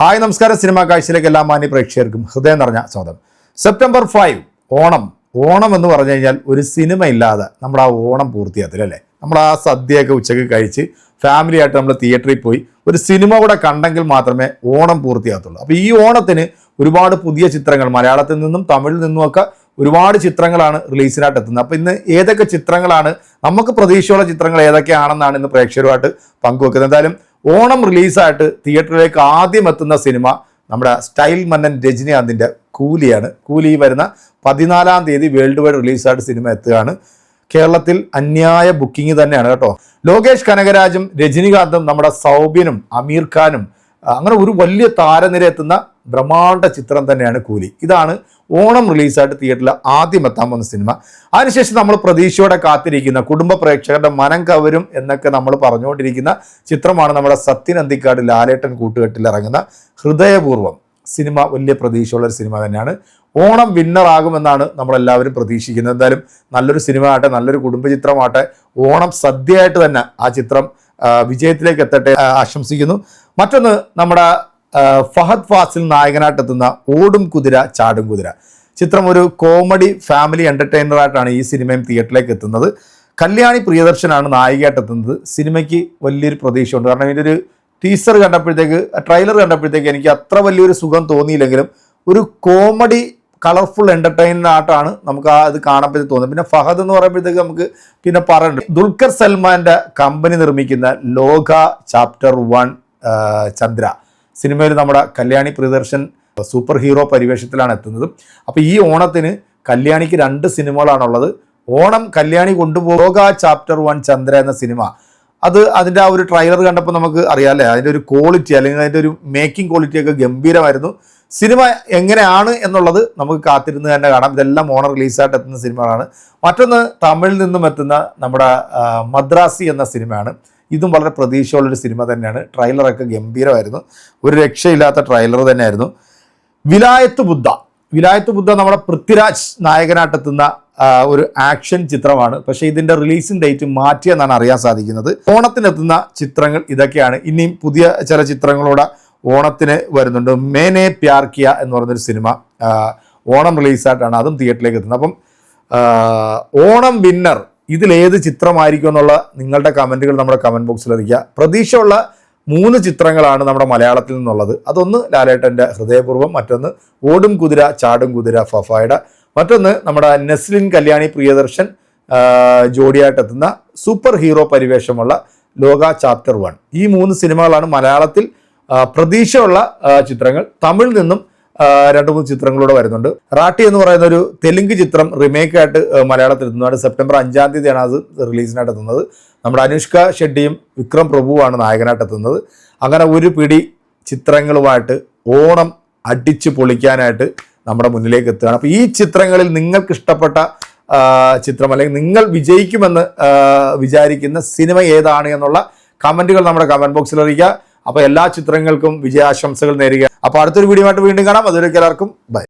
Hi നമസ്കാരം. Cinema കാഴ്ചയിലേക്ക് എല്ലാ മാന്യ പ്രേക്ഷകർക്കും ഹൃദയം നിറഞ്ഞ സ്വാഗതം. September five Onam. ഓണം എന്ന് പറഞ്ഞു കഴിഞ്ഞാൽ ഒരു സിനിമ ഇല്ലാതെ നമ്മൾ ആ ഓണം പൂർത്തിയാത്തില്ല അല്ലേ? നമ്മൾ ആ സദ്യയൊക്കെ ഉച്ചയ്ക്ക് കഴിച്ച് ഫാമിലിയായിട്ട് നമ്മൾ തിയേറ്ററിൽ പോയി ഒരു സിനിമ കൂടെ കണ്ടെങ്കിൽ മാത്രമേ ഓണം പൂർത്തിയാകത്തുള്ളൂ. അപ്പോൾ ഈ ഓണത്തിന് ഒരുപാട് പുതിയ ചിത്രങ്ങൾ മലയാളത്തിൽ നിന്നും തമിഴിൽ നിന്നുമൊക്കെ ഒരുപാട് ചിത്രങ്ങളാണ് റിലീസിനായിട്ട് എത്തുന്നത്. അപ്പോൾ ഇന്ന് ഏതൊക്കെ ചിത്രങ്ങളാണ്? നമുക്ക് പ്രതീക്ഷയുള്ള ചിത്രങ്ങൾ ഏതൊക്കെയാണെന്നാണ് ഇന്ന് പ്രേക്ഷകരുമായിട്ട് പങ്കുവെക്കുന്നത്. എന്തായാലും ഓണം റിലീസായിട്ട് തിയേറ്ററിലേക്ക് ആദ്യം എത്തുന്ന സിനിമ നമ്മുടെ സ്റ്റൈൽ മന്നൻ രജനീകാന്തിന്റെ കൂലിയാണ്. കൂലി വരുന്ന പതിനാലാം തീയതി വേൾഡ് വൈഡ് റിലീസായിട്ട് സിനിമ എത്തുകയാണ്. കേരളത്തിൽ അന്യായ ബുക്കിംഗ് തന്നെയാണ് കേട്ടോ. ലോകേഷ് കനകരാജും രജനീകാന്തും നമ്മുടെ സൗബിനും അമീർ ഖാനും അങ്ങനെ ഒരു വലിയ താരനിര എത്തുന്ന ബ്രഹ്മാണ്ഡ ചിത്രം തന്നെയാണ് കൂലി. ഇതാണ് ഓണം റിലീസായിട്ട് തിയേറ്ററിൽ ആദ്യം എത്താൻ പോകുന്ന സിനിമ. അതിനുശേഷം നമ്മൾ പ്രതീക്ഷയോടെ കാത്തിരിക്കുന്ന കുടുംബ പ്രേക്ഷകരുടെ മനം കവരും എന്നൊക്കെ നമ്മൾ പറഞ്ഞുകൊണ്ടിരിക്കുന്ന ചിത്രമാണ് നമ്മുടെ സത്യൻ അന്തിക്കാട് ലാലേട്ടൻ കൂട്ടുകെട്ടിൽ ഇറങ്ങുന്ന ഹൃദയപൂർവം സിനിമ വലിയ പ്രതീക്ഷയുള്ള ഒരു സിനിമ തന്നെയാണ്. ഓണം വിന്നറാകുമെന്നാണ് നമ്മളെല്ലാവരും പ്രതീക്ഷിക്കുന്നത്. എന്തായാലും നല്ലൊരു സിനിമ ആട്ടെ നല്ലൊരു കുടുംബ ചിത്രമാട്ടെ ഓണം സദ്യയായിട്ട് തന്നെ ആ ചിത്രം വിജയത്തിലേക്ക് എത്തട്ടെ ആശംസിക്കുന്നു. മറ്റൊന്ന് നമ്മുടെ ഫഹദ് ഫാസിൽ നായകനായിട്ടെത്തുന്ന ഓടും കുതിര ചാടും കുതിര. ചിത്രം ഒരു കോമഡി ഫാമിലി എന്റർടൈനറായിട്ടാണ് ഈ സിനിമയും തിയേറ്ററിലേക്ക് എത്തുന്നത്. കല്യാണി പ്രിയദർശനാണ് നായികയായിട്ട് എത്തുന്നത് സിനിമയ്ക്ക് വലിയൊരു പ്രതീക്ഷയുണ്ട്. കാരണം ഇതിന്റെ ഒരു ടീസർ കണ്ടപ്പോഴത്തേക്ക് ട്രെയിലർ കണ്ടപ്പോഴത്തേക്ക് എനിക്ക് അത്ര വലിയൊരു സുഖം തോന്നിയില്ലെങ്കിലും ഒരു കോമഡി കളർഫുൾ എന്റർടൈനർ ആയിട്ടാണ് നമുക്ക് ആ ഇത് കാണുമ്പോഴത്തേക്ക് തോന്നുന്നത്. പിന്നെ ഫഹദ് എന്ന് പറയുമ്പോഴത്തേക്ക് നമുക്ക് പിന്നെ പറയണ്ട ദുൽഖർ സൽമാന്റെ കമ്പനി നിർമ്മിക്കുന്ന ലോക ചാപ്റ്റർ വൺ ചന്ദ്ര. സിനിമയിൽ നമ്മുടെ കല്യാണി പ്രിയദർശൻ സൂപ്പർ ഹീറോ പരിവേഷത്തിലാണ് എത്തുന്നത്. അപ്പോൾ ഈ ഓണത്തിന് കല്യാണിക്ക് രണ്ട് സിനിമകളാണുള്ളത്. ഓണം കല്യാണി കൊണ്ടുപോക. ചാപ്റ്റർ വൺ ചന്ദ്ര എന്ന സിനിമ. അത് അതിന്റെ ആ ഒരു ട്രെയിലർ കണ്ടപ്പോൾ നമുക്ക് അറിയാമല്ലേ അതിന്റെ ഒരു ക്വാളിറ്റി അല്ലെങ്കിൽ അതിന്റെ ഒരു മേക്കിംഗ് ക്വാളിറ്റി ഒക്കെ ഗംഭീരമായിരുന്നു. സിനിമ എങ്ങനെയാണ് എന്നുള്ളത് നമുക്ക് കാത്തിരുന്ന് തന്നെ കാണാം. ഇതെല്ലാം ഓണം റിലീസായിട്ട് എത്തുന്ന സിനിമകളാണ്. മറ്റൊന്ന് തമിഴിൽ നിന്നും എത്തുന്ന നമ്മുടെ മദ്രാസി എന്ന സിനിമയാണ്. ഇതും വളരെ പ്രതീക്ഷയുള്ളൊരു സിനിമ തന്നെയാണ്. ട്രailer-ഒക്കെ ഗംഭീരമായിരുന്നു. ഒരു രക്ഷയില്ലാത്ത ട്രെയിലർ തന്നെയായിരുന്നു. വിലായത്ത് ബുദ്ധ. വിലായത്ത് ബുദ്ധ നമ്മുടെ പൃഥ്വിരാജ് നായകനായിട്ടെത്തുന്ന ആ, ഒരു ആക്ഷൻ ചിത്രമാണ്. പക്ഷേ ഇതിന്റെ റിലീസിംഗ് ഡേറ്റ് മാറ്റിയെന്നാണ് അറിയാൻ സാധിക്കുന്നത്. ഓണത്തിനെത്തുന്ന ചിത്രങ്ങൾ ഇതൊക്കെയാണ്. ഇനിയും പുതിയ ചില ചിത്രങ്ങളോടെ ഓണത്തിന് വരുന്നുണ്ട്. മേനെ പ്യാർ കിയ എന്ന് പറയുന്നൊരു സിനിമ ഓണം റിലീസായിട്ടാണ്. അതും തിയേറ്ററിലേക്ക് എത്തുന്നത്. അപ്പം ഓണം വിന്നർ ഇതിലേത് ചിത്രമായിരിക്കും എന്നുള്ള നിങ്ങളുടെ കമന്റുകൾ നമ്മുടെ കമന്റ് ബോക്സിൽ അറിയിക്കുക. പ്രതീക്ഷയുള്ള മൂന്ന് ചിത്രങ്ങളാണ് നമ്മുടെ മലയാളത്തിൽ നിന്നുള്ളത്. അതൊന്ന് ലാലേട്ടന്റെ ഹൃദയപൂർവം മറ്റൊന്ന് ഓടും കുതിര ചാടും കുതിര ഫഫായുടെ മറ്റൊന്ന് നമ്മുടെ നെസ്ലിൻ കല്യാണി പ്രിയദർശൻ ജോഡിയായിട്ട് ജോഡിയായിട്ടെത്തുന്ന സൂപ്പർ ഹീറോ പരിവേഷമുള്ള ലോക ചാപ്റ്റർ വൺ. ഈ മൂന്ന് സിനിമകളാണ് മലയാളത്തിൽ പ്രതീക്ഷയുള്ള ചിത്രങ്ങൾ. തമിഴിൽ നിന്നും രണ്ട് മൂന്ന് ചിത്രങ്ങളൂടെ വരുന്നുണ്ട്. റാട്ടി എന്ന് പറയുന്ന ഒരു തെലുങ്ക് ചിത്രം റിമേക്ക് ആയിട്ട് മലയാളത്തിൽ എത്തുന്നതാണ് സെപ്റ്റംബർ അഞ്ചാം തീയതിയാണ് അത് റിലീസിനായിട്ട് എത്തുന്നത്. നമ്മുടെ അനുഷ്ക ഷെട്ടിയും വിക്രം പ്രഭുവാണ് നായകനായിട്ട് എത്തുന്നത്. അങ്ങനെ ഒരു പിടി ചിത്രങ്ങളുമായിട്ട് ഓണം അടിച്ച് പൊളിക്കാനായിട്ട് നമ്മുടെ മുന്നിലേക്ക് എത്തുകയാണ്. അപ്പോൾ ഈ ചിത്രങ്ങളിൽ നിങ്ങൾക്ക് ഇഷ്ടപ്പെട്ട ചിത്രം അല്ലെങ്കിൽ നിങ്ങൾ വിജയിക്കുമെന്ന് വിചാരിക്കുന്ന സിനിമ ഏതാണ് എന്നുള്ള കമന്റുകൾ നമ്മുടെ കമന്റ് ബോക്സിൽ അറിയിക്കുക. അപ്പോൾ എല്ലാ ചിത്രങ്ങൾക്കും വിജയാശംസകൾ നേരുക അപ്പോൾ അടുത്തൊരു വീഡിയോ ആയിട്ട് വീണ്ടും കാണാം. അതുവരെ എല്ലാവർക്കും ബൈ.